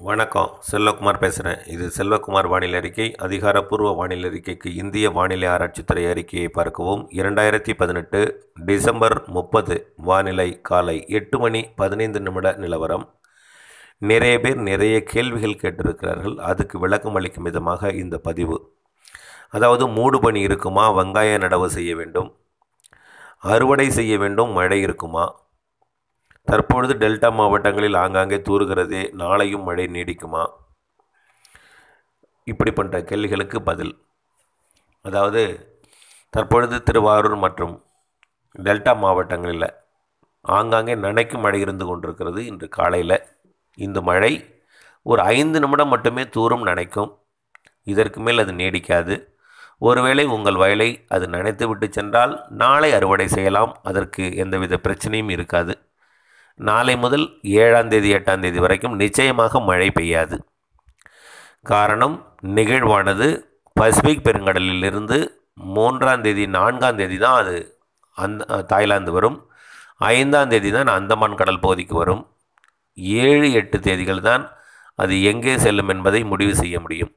வணக்கம். செல்வகுமார் பேசுகிறேன் இது செல்வகுமார் வானிலை அறிக்கை. அதிகாரப்பூர்வ வானிலை அறிக்கைக்கு இந்திய வானிலை ஆராய்ச்சித்துறை அறிக்கையை பார்க்கவும். இரண்டாயிரத்தி பதினெட்டு டிசம்பர் முப்பது வானிலை காலை எட்டு மணி பதினைந்து நிமிட நிலவரம். நிறைய பேர் நிறைய கேள்விகள் கேட்டிருக்கிறார்கள். அதுக்கு விளக்கம் அளிக்கும் விதமாக இந்த பதிவு. அதாவது மூடு பனி இருக்குமா? வெங்காய நடவு செய்ய வேண்டும். அறுவடை செய்ய வேண்டும். மழை இருக்குமா? தற்பொழுது டெல்டா மாவட்டங்களில் ஆங்காங்கே தூறுகிறதே நாளையும் மழை நீடிக்குமா? இப்படிப்பட்ட கேள்விகளுக்கு பதில். அதாவது தற்பொழுது திருவாரூர் மற்றும் டெல்டா மாவட்டங்களில் ஆங்காங்கே நனைக்கும் மழை இருந்து கொண்டிருக்கிறது. இன்று காலையில் இந்த மழை ஒரு ஐந்து நிமிடம் மட்டுமே தூரம் நனைக்கும். இதற்கு மேல் அது நீடிக்காது. ஒருவேளை உங்கள் வயலை அது நனைத்து விட்டு சென்றால் நாளை அறுவடை செய்யலாம். அதற்கு எந்தவித பிரச்சனையும் இருக்காது. நாளை முதல் ஏழாம் தேதி எட்டாம் தேதி வரைக்கும் நிச்சயமாக மழை பெய்யாது. காரணம் நிகழ்வானது பசிபிக் பெருங்கடலிலிருந்து மூன்றாம் தேதி நான்காம் தேதி தான் அது அந்த தாய்லாந்து வரும். ஐந்தாம் தேதி தான் அந்தமான் கடல் பகுதிக்கு வரும். ஏழு எட்டு தேதிகள் தான் அது எங்கே செல்லும் என்பதை முடிவு செய்ய முடியும்.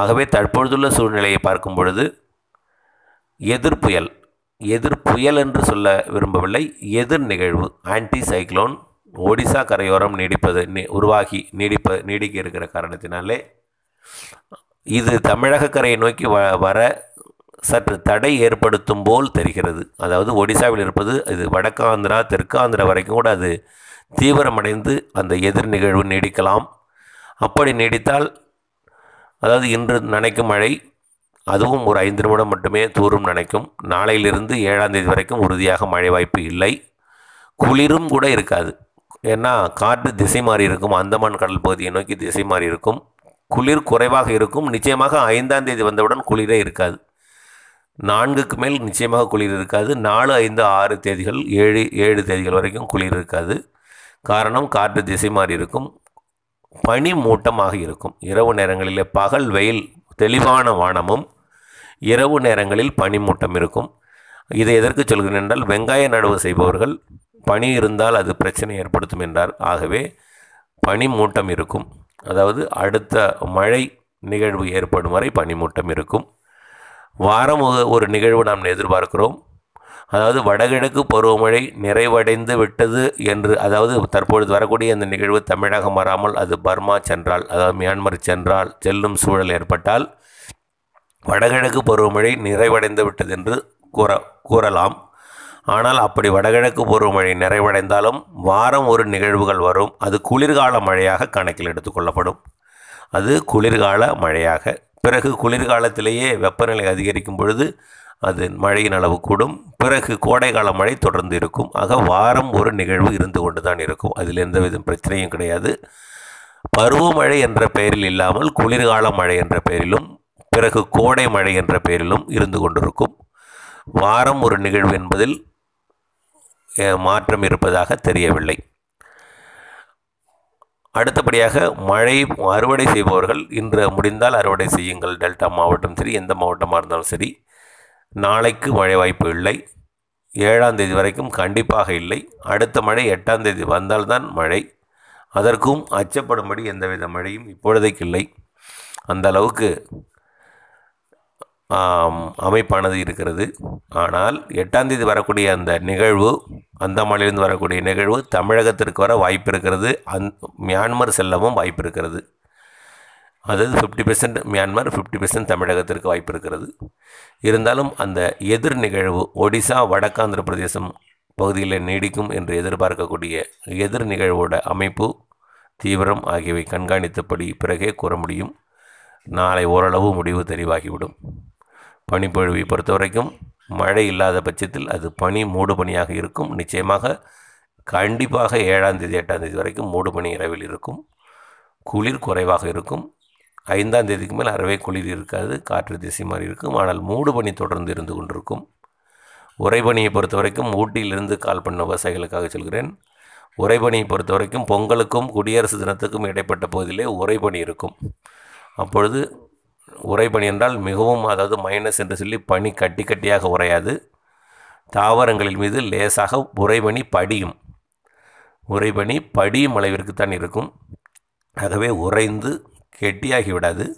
ஆகவே தற்பொழுதுள்ள சூழ்நிலையை பார்க்கும் பொழுது எதிர்ப்புயல் எதிர் புயல் என்று சொல்ல விரும்பவில்லை. எதிர் நிகழ்வு ஆன்டி சைக்ளோன் ஒடிசா கரையோரம் நீடிப்பது நீ உருவாகி நீடிப்ப நீடிக்க இருக்கிற காரணத்தினாலே இது தமிழக கரையை நோக்கி வ வர சற்று தடை ஏற்படுத்தும் போல் தெரிகிறது. அதாவது ஒடிசாவில் இருப்பது இது வடக்காந்திரா தெற்காந்திரா வரைக்கும் கூட அது தீவிரமடைந்து அந்த எதிர் நிகழ்வு நீடிக்கலாம். அப்படி நீடித்தால் அதாவது இன்று நனைக்கும் மழை அதுவும் ஒரு ஐந்து நிமிடம் மட்டுமே தூரும் நினைக்கும். நாளையிலிருந்து ஏழாம் தேதி வரைக்கும் உறுதியாக மழை வாய்ப்பு இல்லை. குளிரும் கூட இருக்காது. ஏன்னா காற்று திசை மாறி இருக்கும். அந்தமான் கடல் பகுதியை நோக்கி திசை மாறி இருக்கும். குளிர் குறைவாக இருக்கும். நிச்சயமாக ஐந்தாம் தேதி வந்தவுடன் குளிரே இருக்காது. நான்குக்கு மேல் நிச்சயமாக குளிர் இருக்காது. நாலு ஐந்து ஆறு தேதிகள் ஏழு ஏழு தேதிகள் வரைக்கும் குளிர் இருக்காது. காரணம் காற்று திசை மாறி இருக்கும். பனி மூட்டமாக இருக்கும். இரவு நேரங்களிலே பகல் வெயில் தெளிவான வானமும் இரவு நேரங்களில் பனிமூட்டம் இருக்கும். இதை எதற்கு சொல்கிறேன் என்றால் வெங்காய நடவு செய்பவர்கள் பனி இருந்தால் அது பிரச்சனை ஏற்படுத்தும் என்றார். ஆகவே பனிமூட்டம் இருக்கும். அதாவது அடுத்த மழை நிகழ்வு ஏற்படும் வரை பனிமூட்டம் இருக்கும். வாரம் ஒரு நிகழ்வு நாம் எதிர்பார்க்கிறோம். அதாவது வடகிழக்கு பருவமழை நிறைவடைந்து விட்டது என்று அதாவது தற்பொழுது வரக்கூடிய அந்த நிகழ்வு தமிழகம் வராமல் அது பர்மா சென்றால் அதாவது மியான்மர் சென்றால் செல்லும் சூழல் ஏற்பட்டால் வடகிழக்கு பருவமழை நிறைவடைந்து விட்டது என்று கூற கூறலாம். ஆனால் அப்படி வடகிழக்கு பருவமழை நிறைவடைந்தாலும் வாரம் ஒரு நிகழ்வுகள் வரும். அது குளிர்கால மழையாக கணக்கில் எடுத்துக்கொள்ளப்படும் அது குளிர்கால மழையாக. பிறகு குளிர்காலத்திலேயே வெப்பநிலை அதிகரிக்கும் பொழுது அது மழையின் அளவு கூடும். பிறகு கோடைக்கால மழை தொடர்ந்து இருக்கும். ஆக வாரம் ஒரு நிகழ்வு இருந்து கொண்டு தான் இருக்கும். அதில் எந்த வித பிரச்சனையும் கிடையாது. பருவமழை என்ற பெயரில் இல்லாமல் குளிர்கால மழை என்ற பெயரிலும் பிறகு கோடை மழை என்ற பெயரிலும் இருந்து கொண்டிருக்கும். வாரம் ஒரு நிகழ்வு என்பதில் மாற்றம் இருப்பதாக தெரியவில்லை. அடுத்தபடியாக மழை அறுவடை செய்பவர்கள் இன்று முடிந்தால் அறுவடை செய்யுங்கள். டெல்டா மாவட்டம் சரி எந்த மாவட்டமாக இருந்தாலும் சரி நாளைக்கு மழை வாய்ப்பு இல்லை. ஏழாம் தேதி வரைக்கும் கண்டிப்பாக இல்லை. அடுத்த மழை எட்டாம் தேதி வந்தால்தான் மழை. அதற்கும் அச்சப்படும்படி எந்தவித மழையும் இப்பொழுதைக்கு இல்லை. அந்த அளவுக்கு அமைப்பானது இருக்கிறது. ஆனால் எட்டாம் தேதி வரக்கூடிய அந்த நிகழ்வு அந்தமானிலிருந்து வரக்கூடிய நிகழ்வு தமிழகத்திற்கு வர வாய்ப்பு இருக்கிறது. அந் மியான்மர் செல்லவும் வாய்ப்பு இருக்கிறது. அதாவது fifty percent Myanmar fifty percent தமிழகத்திற்கு வாய்ப்பு இருக்கிறது. இருந்தாலும் அந்த எதிர் நிகழ்வு ஒடிசா வடக்காந்திர பிரதேசம் பகுதியில் நீடிக்கும் என்று எதிர்பார்க்கக்கூடிய எதிர் நிகழ்வோட அமைப்பு தீவிரம் ஆகியவை கண்காணித்தபடி பிறகே கூற முடியும். நாளை ஓரளவு முடிவு தெரிவாகிவிடும். பனிப்பொழிவை பொறுத்த வரைக்கும் மழை இல்லாத பட்சத்தில் அது பனி மூடு பனியாக இருக்கும். நிச்சயமாக கண்டிப்பாக ஏழாம் தேதி எட்டாம் தேதி வரைக்கும் மூடு பனி இரவில் இருக்கும். குளிர் குறைவாக இருக்கும். ஐந்தாம் தேதிக்கு மேல் அறவே குளிர் இருக்காது. காற்று திசை மாதிரி இருக்கும். ஆனால் மூடு பனி தொடர்ந்து இருந்து கொண்டிருக்கும். உறைபனியை பொறுத்த வரைக்கும் ஊட்டியிலிருந்து கால் பண்ண விவசாயிகளுக்காக சொல்கிறேன். உறைபனியை பொறுத்த வரைக்கும் பொங்கலுக்கும் குடியரசு தினத்துக்கும் இடைப்பட்ட பகுதியிலே உறைபனி இருக்கும். அப்பொழுது உறைபனி என்றால் மிகவும் அதாவது மைனஸ் என்று சொல்லி பனி கட்டி கட்டியாக உறையாது. தாவரங்களின் மீது லேசாக உறைபனி படியும். உறைபனி படியும் அளவிற்கு தான் இருக்கும். ஆகவே உறைந்து கெட்டியாகி விடாது.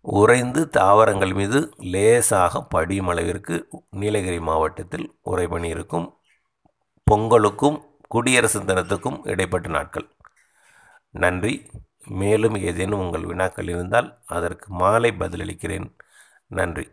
உறைந்து தாவரங்கள் மீது லேசாக படியும் அளவிற்கு நீலகிரி மாவட்டத்தில் உறைபனி இருக்கும். பொங்கலுக்கும் குடியரசு தினத்துக்கும் இடைப்பட்ட நாட்கள். நன்றி. மேலும் ஏதேனும் உங்கள் வினாக்கள் இருந்தால் அதற்கு மாலை பதிலளிக்கிறேன். நன்றி.